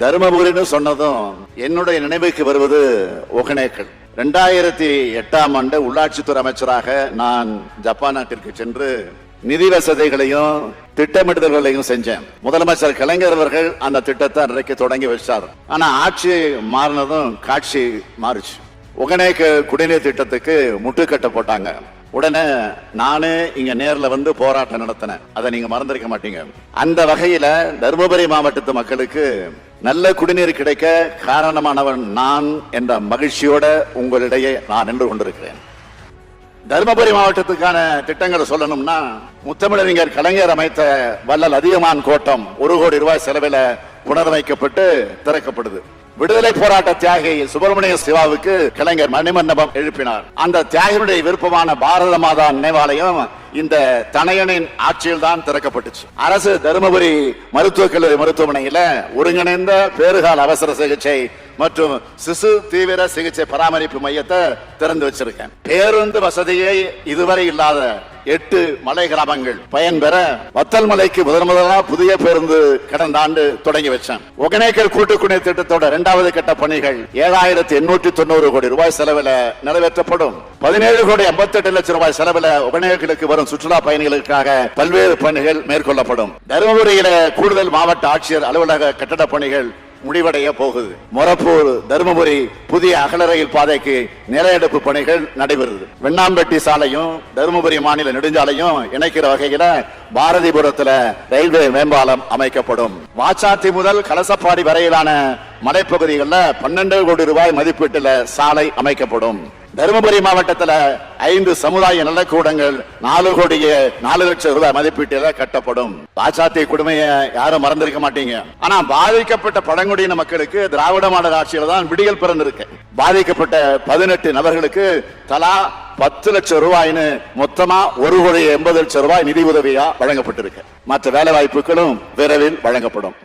தருமபுரின்னு சொன்னதும் என்னுடைய நினைவுக்கு வருவது ஒகனேக்கல். ரெண்டாயிரத்தி எட்டாம் ஆண்டு உள்ளாட்சித்துறை அமைச்சராக நான் ஜப்பான் நாட்டிற்கு சென்று நிதி வசதிகளையும் திட்டமிடுதல்களையும் செஞ்சேன். முதலமைச்சர் கலைஞர் அவர்கள் அந்த திட்டத்தை அன்றைக்கு தொடங்கி வச்சார். ஆனா ஆட்சி மாறினதும் காட்சி மாறுச்சு. ஒகனேக்கு குடிநீர் திட்டத்துக்கு முட்டுக்கட்டை போட்டாங்க. உடனே நானே இங்க நேர்ல வந்து போராட்டம் நடத்தினேன். அதை நீங்க மறந்திருக்க மாட்டீங்க. அந்த வகையில தருமபுரி மாவட்டத்து மக்களுக்கு நல்ல குடிநீர் கிடைக்க காரணமானவன் நான் என்ற மகிழ்ச்சியோட உங்களிடையே நான் நின்று கொண்டிருக்கிறேன். தருமபுரி மாவட்டத்துக்கான திட்டங்களை சொல்லணும்னா முத்தமிழறிஞர் கலைஞர் அமைத்த வள்ளல் அதிகமான் கோட்டம் ஒரு கோடி ரூபாய் செலவில் புனரமைக்கப்பட்டு திறக்கப்படுது. விடுதலை போராட்ட தியாகி சுப்பிரமணிய சிவாவுக்கு கலைஞர் மணிமண்டபம் எழுப்பினார். அந்த தியாகியுடைய விருப்பமான பாரத மாதா நினைவாலயம் இந்த தனையனின் ஆட்சியில் தான் திறக்கப்பட்டுச்சு. அரசு தருமபுரி மருத்துவக் கல்லூரி மருத்துவமனையில ஒருங்கிணைந்த பேறுகால அவசர சிகிச்சை மற்றும் சிசு தீவிர சிகிச்சை பராமரிப்பு மையத்தை திறந்து வச்சிருக்கேன். பேருந்து வசதியை இதுவரை இல்லாத எட்டு மலை கிராமங்கள் பயன்பெற வத்தல் மலைக்கு முதன் முதலாக புதிய பேருந்து கடந்த ஆண்டு தொடங்கி வச்சேன். ஒகனேக்கல் கூட்டு குடிநீர் திட்டத்தோட இரண்டாவது கட்ட பணிகள் ஏழாயிரத்தி எண்ணூற்றி தொண்ணூறு கோடி ரூபாய் செலவில் நிறைவேற்றப்படும். பதினேழு கோடி ஐம்பத்தி எட்டு லட்சம் ரூபாய் செலவில் ஒகனேக்கலுக்கு வரும் சுற்றுலா பயணிகளுக்காக பல்வேறு பணிகள் மேற்கொள்ளப்படும். தருமபுரியில கூடுதல் மாவட்ட ஆட்சியர் அலுவலக கட்டட பணிகள் முடிவடைய போகுது. மொரப்பூர் தருமபுரி புதிய அகல ரயில் பாதைக்கு எடுப்பு பணிகள் நடைபெறுது. வெண்ணாம்பட்டி சாலையும் தருமபுரி மாநில நெடுஞ்சாலையும் இணைக்கிற வகையில பாரதிபுரத்துல ரயில்வே மேம்பாலம் அமைக்கப்படும். வாச்சாத்தி முதல் கலசப்பாடி வரையிலான மலைப்பகுதிகளில் பன்னெண்டு கோடி ரூபாய் மதிப்பீட்டுல சாலை அமைக்கப்படும். தருமபுரி மாவட்டத்தில் ஐந்து சமுதாய நலக்கூடங்கள் நாலு கோடிய நாலு லட்சம் ரூபாய் மதிப்பீட்டில கட்டப்படும். பாச்சாத்தி கொடுமையை யாரும் மறந்திருக்க மாட்டீங்க. ஆனா பாதிக்கப்பட்ட பழங்குடியின மக்களுக்கு திராவிட மாடல் ஆட்சியில தான் விடியல் பிறந்திருக்கு. பாதிக்கப்பட்ட பதினெட்டு நபர்களுக்கு தலா பத்து லட்சம் ரூபாய்னு மொத்தமா ஒரு கோடி எண்பது லட்சம் ரூபாய் நிதி உதவியா வழங்கப்பட்டிருக்கு. மற்ற வேலை வாய்ப்புகளும் விரைவில் வழங்கப்படும்.